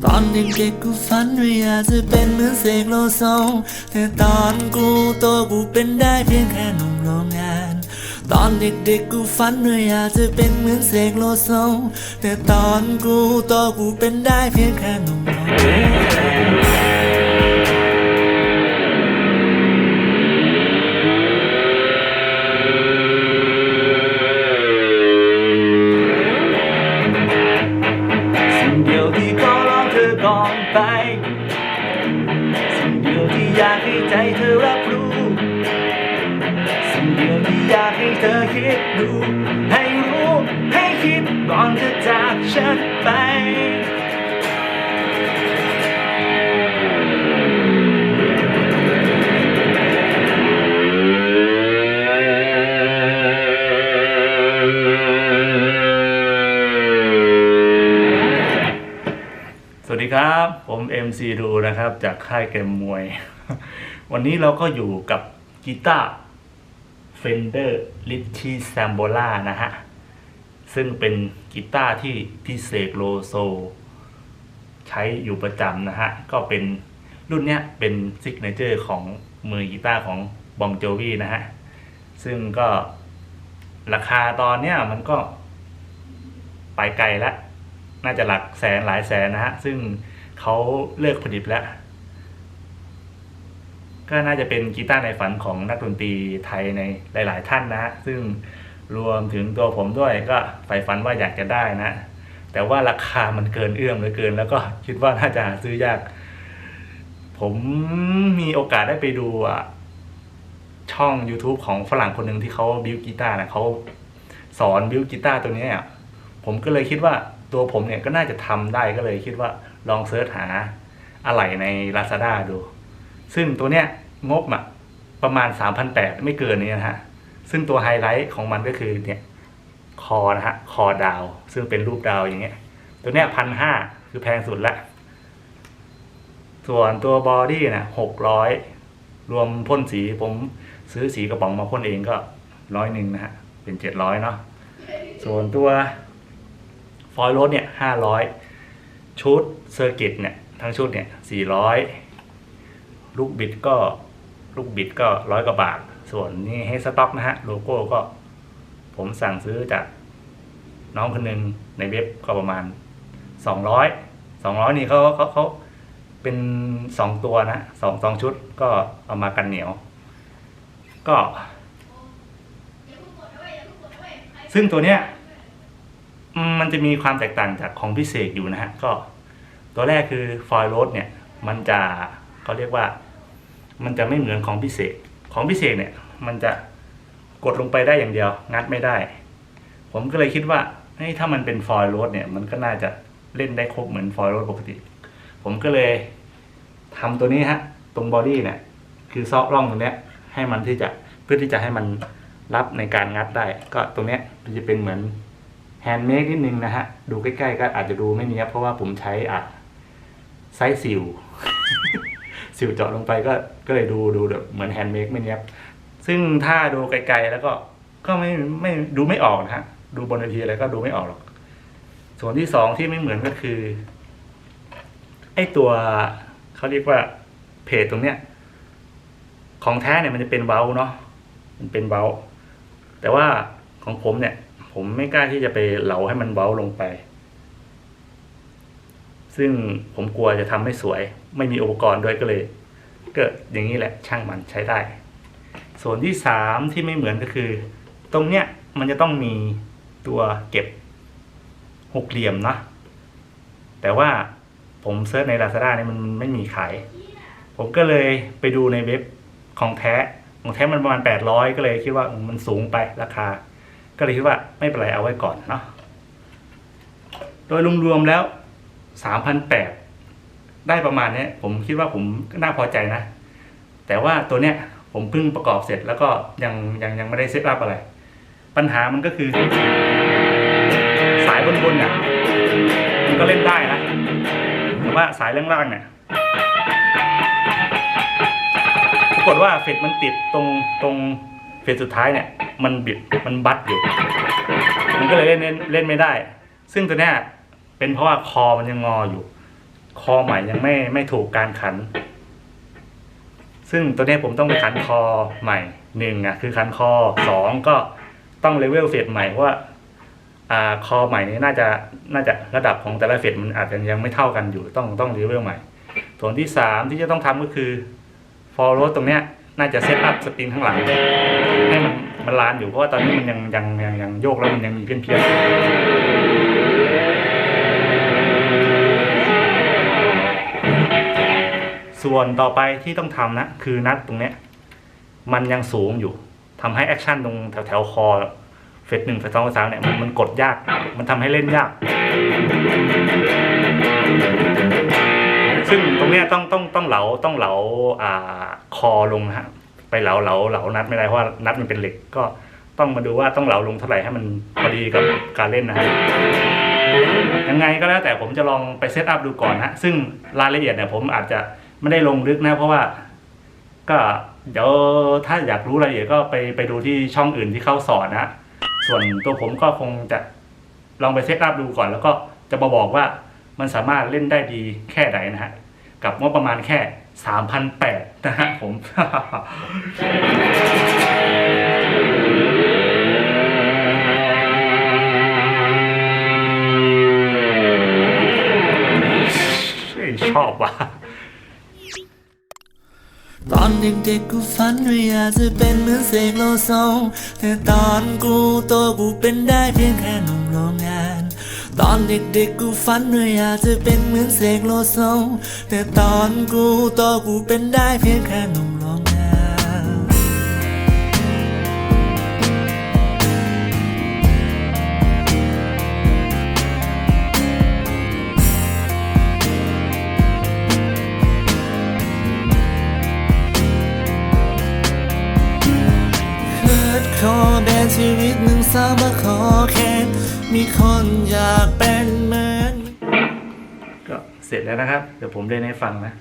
ตอนเด็กๆกูฝันว่าอยากจะเป็นเหมือนเสกโลโซแต่ตอนกูโตกูเป็นได้เพียงแค่หนุ่มโรงงาน ตอนเด็กๆกูฝันว่าอยากจะเป็นเหมือนเสกโลโซแต่ตอนกูโตกูเป็นได้เพียงแค่หนุ่มโรงงาน คิดดู ให้รู้ ให้คิดก่อนจะจากฉันไปสวัสดีครับ ผม MC ดูนะครับ จากค่ายเกมมวย วันนี้เราก็อยู่กับกีตาร์ Fender Richie Sambola นะฮะ ซึ่งเป็นกีตาร์ที่พี่เสกโลโซ ใช้อยู่ประจำนะฮะ ก็เป็นรุ่นเนี้ยเป็นซิกเนเจอร์ของมือกีตาร์ของบองโจวีนะฮะ ซึ่งก็ราคาตอนเนี้ยมันก็ไปไกลแล้ว น่าจะหลักแสนหลายแสนนะฮะ ซึ่งเขาเลิกผลิตแล้ว ก็น่าจะเป็นกีตาร์ในฝันของนักดนตรีไทยในหลาย ๆ ท่านนะฮะซึ่งรวมถึงตัวผมด้วยก็ใฝ่ฝันว่าอยากจะได้นะ แต่ว่าราคามันเกินเอื้อมเหลือเกิน แล้วก็คิดว่าน่าจะซื้อยาก ผมมีโอกาสได้ไปดูช่อง YouTube ของฝรั่งคนหนึ่งที่เขาบิวกีตาร์นะเขาสอนบิวกีตาร์ตัวนี้ผมก็เลยคิดว่าตัวผมเนี่ยก็น่าจะทำได้ก็เลยคิดว่าลองเซิร์ชหาอะไหล่ใน Lazada ดู ซึ่งตัวเนี้ยงบอะประมาณ 3,800 ไม่เกินนี้นะฮะ ซึ่งตัวไฮไลท์ของมันก็คือเนี่ยคอนะฮะคอดาว ซึ่งเป็นรูปดาวอย่างเงี้ย ตัวเนี้ยพันห้าคือแพงสุดละ ส่วนตัวบอดี้นะหกร้อยรวมพ่นสีผมซื้อสีกระป๋องมาพ่นเองก็ร้อยหนึ่งนะฮะ เป็นเจ็ดร้อยเนาะส่วนตัวฟอยล์รถเนี่ยห้าร้อยชุดเซอร์กิตเนี่ย ทั้งชุดเนี่ยสี่ร้อย ลูกบิดก็ลูกบิดก็ร้อยกว่าบาท ส่วนนี่ให้สต็อกนะฮะโลโก้ก็ ผมสั่งซื้อจากน้องคนหนึ่งในเว็บก็ประมาณสองร้อยสองร้อยนี่เขาเขาเขาเป็นสองตัวนะสองสองชุดก็เอามากันเหนียว ก็ ซึ่งตัวเนี้ยมมันจะมีความแตกต่างจากของพิเศษอยู่นะฮะ ก็ตัวแรกคือฟอยล์โรดเนี่ย มันจะ เขาเรียกว่า มันจะไม่เหมือนของพิเศษ ของพิเศษเนี่ย มันจะกดลงไปได้อย่างเดียว งัดไม่ได้ ผมก็เลยคิดว่าเฮ้ยถ้ามันเป็นฟอยล์โรดเนี่ย มันก็น่าจะเล่นได้ครบเหมือนฟอยล์โรดปกติ ผมก็เลยทำตัวนี้ฮะ ตรงบอดี้เนี่ย คือซอกร่องตรงเนี้ย ให้มันที่จะเพื่อที่จะให้มันรับในการงัดได้ ก็ตรงเนี้ยมันจะเป็นเหมือนแฮนด์เมดนิดนึงนะฮะ ดูใกล้ๆก็อาจจะดูไม่เนี้ยเพราะว่าผมใช้อะไซส์สิว สิวเจาะลงไปก็ก็เลยดูดูแบบเหมือนแฮนด์เมดไม่เนี้ยบซึ่งถ้าดูไกลๆแล้วก็ก็ไม่ไม่ดูไม่ออกนะฮะดูบนเวทีอะไรก็ดูไม่ออกหรอก ส่วนที่สองที่ไม่เหมือนก็คือ ไอตัวเขาเรียกว่าเพจตรงเนี้ย ของแท้เนี่ยมันจะเป็นเบลเนาะมันเป็นเบลแต่ว่าของผมเนี่ย ผมไม่กล้าที่จะไปเหลาให้มันเว้าลงไป ซึ่งผมกลัวจะทำไม่สวย ไม่มีอุปกรณ์ด้วยก็เลยก็อย่างนี้แหละช่างมันใช้ได้ ส่วนที่สามที่ไม่เหมือนก็คือ ตรงเนี้ยมันจะต้องมีตัวเก็บหกเหลี่ยมนะแต่ว่าผมเซิร์ชใน Lazada เนี่ยมันไม่มีขาย ผมก็เลยไปดูในเว็บของแท้ของแท้มันประมาณแปดร้อยก็เลยคิดว่ามันสูงไปราคา ก็เลยคิดว่าไม่เป็นไรเอาไว้ก่อนเนาะโดยรวมๆแล้วสามพันแปด ได้ประมาณนี้ผมคิดว่าผมน่าพอใจนะ แต่ว่าตัวเนี้ยผมเพิ่งประกอบเสร็จแล้วก็ยังยังยังไม่ได้เซตอัพอะไร ปัญหามันก็คือ สายบนๆเนี่ยมันก็เล่นได้นะแต่ว่าสายล่างๆเนี่ยปรากฏว่าเฟดมันติดตรงตรงเฟดสุดท้ายเนี่ย มันบิดมันบัดอยู่ มันก็เลยเล่นเล่นเล่นไม่ได้ ซึ่งตัวเนี้ยเป็นเพราะว่าคอมันยังงออยู่ คอใหม่ยังไม่ไม่ถูกการขัน ซึ่งตัวนี้ผมต้องไปขันคอใหม่หนึ่งอะคือขันคอสองก็ต้องเลเวลเฟดใหม่เพราะว่าอ่าคอใหม่นี้น่าจะน่าจะระดับของแต่ละเฟดมันอาจจะยังไม่เท่ากันอยู่ต้องต้องเลเวลใหม่ ส่วนที่สามที่จะต้องทำก็คือฟอร์โรตรงเนี้ยน่าจะเซตอัพสปริงข้างหลัง ให้มันมันลานอยู่เพราะว่าตอนนี้มันยังยังยังยังโยกแล้วมันยังมีเพี้ยนเพี้ยน ส่วนต่อไปที่ต้องทำนะ คือนัดตรงเนี้ย มันยังสูงอยู่ทำให้แอคชั่นตรงแถวแถวคอเฟสหนึ่งเฟสสองเฟสสามเนี่ยมันมันกดยาก มันทำให้เล่นยาก ซึ่งตรงเนี้ยต้องต้องต้องเหลาต้องเหลาอ่าคอลงนะฮะไปเหลาเหลาเหลานัดไม่ได้เพราะนัดมันเป็นเหล็กก็ต้องมาดูว่าต้องเหลาลงเท่าไหร่ให้มันพอดีกับการเล่นนะฮะยังไงก็แล้วแต่ผมจะลองไปเซตอัพดูก่อนนะซึ่งรายละเอียดเนี่ยผมอาจจะ ไม่ได้ลงลึกนะ เพราะว่า ก็เดี๋ยวถ้าอยากรู้รายละเอียดก็ไปไปดูที่ช่องอื่นที่เขาสอนนะ ส่วนตัวผมก็คงจะลองไปเซตอัพดูก่อน แล้วก็จะมาบอกว่ามันสามารถเล่นได้ดีแค่ไหนนะฮะ กับงบประมาณแค่สามพันแปดนะฮะผม ชอบว่ะ เด็กๆกูฝันว่าอยากจะเป็นเหมือนเสกโลโซแต่ตอนกูโตกูเป็นได้เพียงแค่หนุ่มโรงงาน ตอนเด็กๆกูฝันว่าอยากจะเป็นเหมือนเสกโลโซแต่ตอนกูโตกูเป็นได้เพียงแค่หนุ่มโรงงาน ขอแบนชีวิตหนึ่งสามาขอแค่มีคนอยากเป็นเหมือนก็เสร็จแล้วนะครับ เดี๋ยวผมเล่นให้ฟังนะ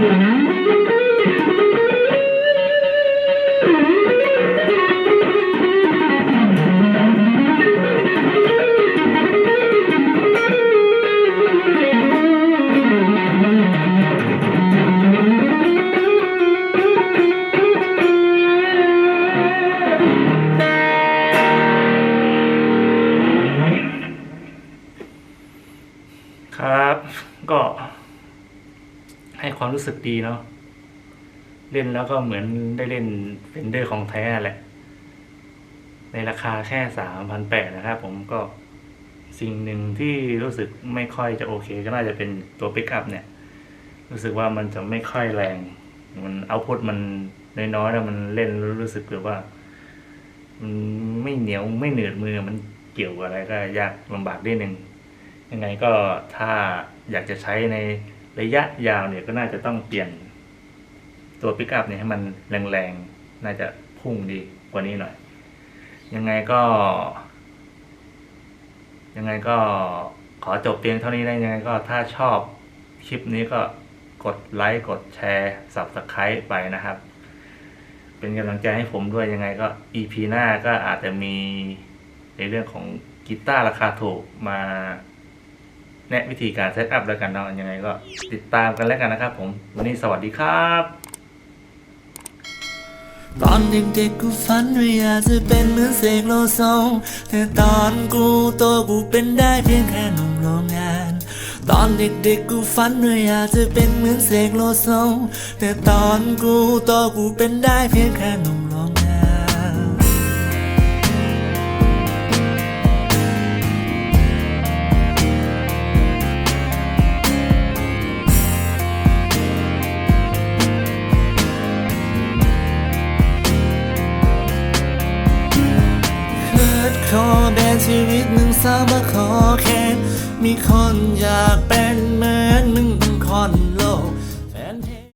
Yeah. ความรู้สึกดีเนาะเล่นแล้วก็เหมือนได้เล่นเฟนเดอร์ของแท้แหละ ในราคาแค่สามพันแปดนะครับผมก็สิ่งหนึ่งที่รู้สึกไม่ค่อยจะโอเค ก็น่าจะเป็นตัวปิกอัพเนี่ย รู้สึกว่ามันจะไม่ค่อยแรง มันเอาพุทมันน้อยๆแล้วมันเล่นแล้วรู้สึกแบบว่ามันไม่เหนียวไม่เหนืดมือมันเกี่ยวอะไรก็ยากลำบากนิดนึงยังไงก็ถ้าอยากจะใช้ใน ระยะยาวเนี่ยก็น่าจะต้องเปลี่ยนตัวปิกอัพเนี่ยให้มันแรงๆ น่าจะพุ่งดีกว่านี้หน่อย ยังไงก็ ยังไงก็ขอจบเพียงเท่านี้นะยังไงก็ถ้าชอบคลิปนี้ก็กดไลค์กดแชร์สับสไครต์ไปนะครับ เป็นกำลังใจให้ผมด้วยยังไงก็ EP หน้าก็อาจจะมีในเรื่องของกีตาร์ราคาถูกมา แนะวิธีการเซตอัพแล้วกันเนาะยังไงก็ติดตามกันแล้วกันนะครับ ผมวันนี้สวัสดีครับตอนเด็กๆกูฝันว่าอยากจะเป็นเหมือนเสกโลโซแต่ตอนกูโตกูเป็นได้เพียงแค่หนุ่มโรงงาน ตอนเด็กๆกูฝันว่าอยากจะเป็นเหมือนเสกโลโซแต่ตอนกูโตกูเป็นได้เพียงแค่หนุ่ม